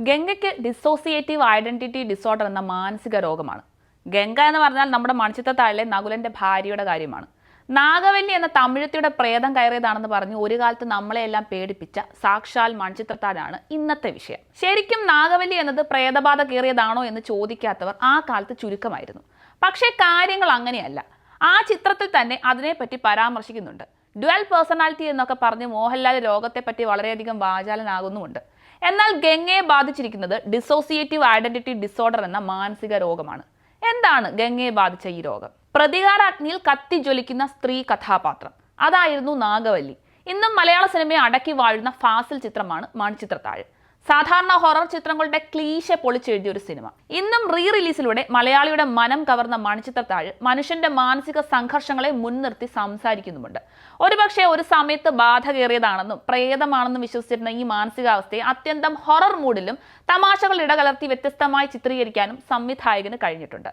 ഗംഗയ്ക്ക് dissociative identity disorder എന്ന മാനസിക രോഗമാണ്. ഗംഗ എന്ന് പറഞ്ഞാൽ നമ്മുടെ മൺചിത്രത്താഴിലെ നകുലന്റെ ഭാര്യയുടെ കാര്യമാണ്. നാഗവല്ലി എന്ന തമിഴത്തിയുടെ പ്രേതം കയറിയതാണെന്ന് പറഞ്ഞ് ഒരു കാലത്ത് നമ്മളെയെല്ലാം പേടിപ്പിച്ച സാക്ഷാൽ മൺചിത്രത്താഴാണ് ഇന്നത്തെ വിഷയം. ശരിക്കും നാഗവല്ലി എന്നത് പ്രേതബാധ കയറിയതാണോ എന്ന് ചോദിക്കാത്തവർ ആ കാലത്ത് ചുരുക്കമായിരുന്നു. പക്ഷേ കാര്യങ്ങൾ അങ്ങനെയല്ല. ആ ചിത്രത്തിൽ തന്നെ അതിനെപ്പറ്റി പരാമർശിക്കുന്നുണ്ട്. ഡ്വൽ പേഴ്സണാലിറ്റി എന്നൊക്കെ പറഞ്ഞ് മോഹൻലാൽ രോഗത്തെപ്പറ്റി വളരെയധികം വാചാലനാകുന്നുമുണ്ട്. എന്നാൽ ഗംഗയെ ബാധിച്ചിരിക്കുന്നത് ഡിസോസിയേറ്റീവ് ഐഡന്റിറ്റി ഡിസോർഡർ എന്ന മാനസിക രോഗമാണ്. എന്താണ് ഗംഗയെ ബാധിച്ച ഈ രോഗം? പ്രതികാരാഗ്നിയിൽ കത്തി ജ്വലിക്കുന്ന സ്ത്രീ കഥാപാത്രം. അതായിരുന്നു നാഗവല്ലി. ഇന്നും മലയാള സിനിമയെ അടക്കി വാഴുന്ന ഫാസിൽ ചിത്രമാണ് മൺചിത്രത്താഴ്. സാധാരണ ഹൊറർ ചിത്രങ്ങളുടെ ക്ലീശ പൊളിച്ചെഴുതിയ ഒരു സിനിമ. ഇന്നും റീ റിലീസിലൂടെ മലയാളിയുടെ മനം കവർന്ന മണിച്ചിത്രത്താഴ് മനുഷ്യന്റെ മാനസിക സംഘർഷങ്ങളെ മുൻനിർത്തി സംസാരിക്കുന്നുമുണ്ട്. ഒരുപക്ഷെ ഒരു സമയത്ത് ബാധ കയറിയതാണെന്നും പ്രേതമാണെന്നും വിശ്വസിച്ചിരുന്ന ഈ മാനസികാവസ്ഥയെ അത്യന്തം ഹൊറർ മൂഡിലും തമാശകൾ ഇടകലർത്തി വ്യത്യസ്തമായി ചിത്രീകരിക്കാനും സംവിധായകന് കഴിഞ്ഞിട്ടുണ്ട്.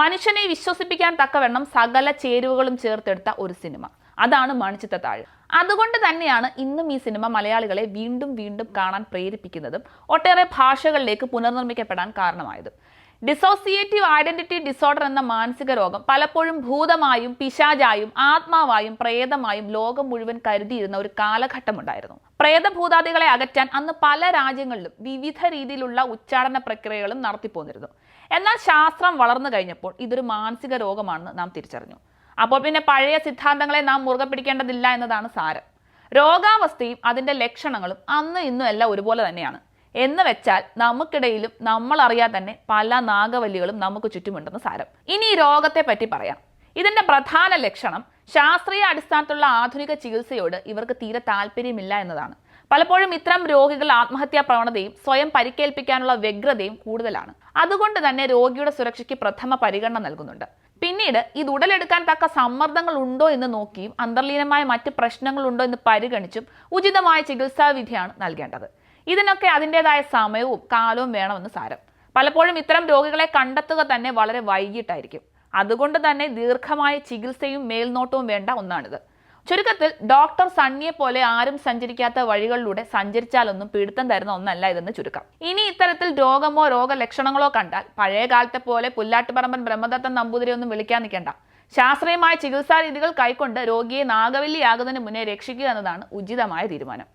മനുഷ്യനെ വിശ്വസിപ്പിക്കാൻ തക്കവണ്ണം സകല ചേരുവകളും ചേർത്തെടുത്ത ഒരു സിനിമ. അതാണ് മണിച്ചിത്ത താഴ്. അതുകൊണ്ട് തന്നെയാണ് ഇന്നും ഈ സിനിമ മലയാളികളെ വീണ്ടും വീണ്ടും കാണാൻ പ്രേരിപ്പിക്കുന്നതും ഒട്ടേറെ ഭാഷകളിലേക്ക് പുനർനിർമ്മിക്കപ്പെടാൻ കാരണമായതും. ഡിസോസിയേറ്റീവ് ഐഡന്റിറ്റി ഡിസോർഡർ എന്ന മാനസിക രോഗം പലപ്പോഴും ഭൂതമായും പിശാചായും ആത്മാവായും പ്രേതമായും ലോകം മുഴുവൻ കരുതിയിരുന്ന ഒരു കാലഘട്ടമുണ്ടായിരുന്നു. പ്രേതഭൂതാദികളെ അകറ്റാൻ അന്ന് പല രാജ്യങ്ങളിലും വിവിധ രീതിയിലുള്ള ഉച്ചാടന പ്രക്രിയകളും നടത്തിപ്പോന്നിരുന്നു. എന്നാൽ ശാസ്ത്രം വളർന്നു കഴിഞ്ഞപ്പോൾ ഇതൊരു മാനസിക രോഗമാണെന്ന് നാം തിരിച്ചറിഞ്ഞു. അപ്പോൾ പിന്നെ പഴയ സിദ്ധാന്തങ്ങളെ നാം മുറുകെ പിടിക്കേണ്ടതില്ല എന്നതാണ് സാരം. രോഗാവസ്ഥയും അതിന്റെ ലക്ഷണങ്ങളും അന്ന് ഇന്നും എല്ലാം ഒരുപോലെ തന്നെയാണ്. എന്ന് വെച്ചാൽ നമുക്കിടയിലും നമ്മൾ അറിയാതെ തന്നെ പല നാഗവല്ലികളും നമുക്ക് ചുറ്റുമുണ്ടെന്ന് സാരം. ഇനി ഈ രോഗത്തെ പറ്റി പറയാം. ഇതിന്റെ പ്രധാന ലക്ഷണം ശാസ്ത്രീയ അടിസ്ഥാനത്തിലുള്ള ആധുനിക ചികിത്സയോട് ഇവർക്ക് തീരെ താല്പര്യമില്ല എന്നതാണ്. പലപ്പോഴും ഇത്തരം രോഗികൾ ആത്മഹത്യാ പ്രവണതയും സ്വയം പരിക്കേൽപ്പിക്കാനുള്ള വ്യഗ്രതയും കൂടുതലാണ്. അതുകൊണ്ട് തന്നെ രോഗിയുടെ സുരക്ഷയ്ക്ക് പ്രഥമ പരിഗണന നൽകുന്നുണ്ട്. പിന്നീട് ഇത് ഉടലെടുക്കാൻ തക്ക സമ്മർദ്ദങ്ങൾ ഉണ്ടോ എന്ന് നോക്കിയും അന്തർലീനമായ മറ്റ് പ്രശ്നങ്ങളുണ്ടോ എന്ന് പരിഗണിച്ചും ഉചിതമായ ചികിത്സാ വിധിയാണ് നൽകേണ്ടത്. ഇതിനൊക്കെ അതിന്റെതായ സമയവും കാലവും വേണമെന്ന് സാരം. പലപ്പോഴും ഇത്തരം രോഗികളെ കണ്ടെത്തുക തന്നെ വളരെ വൈകിട്ടായിരിക്കും. അതുകൊണ്ട് തന്നെ ദീർഘമായ ചികിത്സയും മേൽനോട്ടവും വേണ്ട ഒന്നാണിത്. ചുരുക്കത്തിൽ ഡോക്ടർ സണ്ണിയെ പോലെ ആരും സഞ്ചരിക്കാത്ത വഴികളിലൂടെ സഞ്ചരിച്ചാലൊന്നും പിടുത്തം തരുന്ന ഒന്നല്ല ഇതെന്ന് ചുരുക്കം. ഇനി ഇത്തരത്തിൽ രോഗമോ രോഗലക്ഷണങ്ങളോ കണ്ടാൽ പഴയ കാലത്തെ പോലെ പുല്ലാട്ടുപറമ്പൻ ബ്രഹ്മദത്തൻ നമ്പൂതിരി ഒന്നും വിളിക്കാൻ നിൽക്കേണ്ട. ശാസ്ത്രീയമായ ചികിത്സാ രീതികൾ കൈക്കൊണ്ട് രോഗിയെ നാഗവല്ലിയാകുന്നതിന് മുന്നേ രക്ഷിക്കുക എന്നതാണ് ഉചിതമായ തീരുമാനം.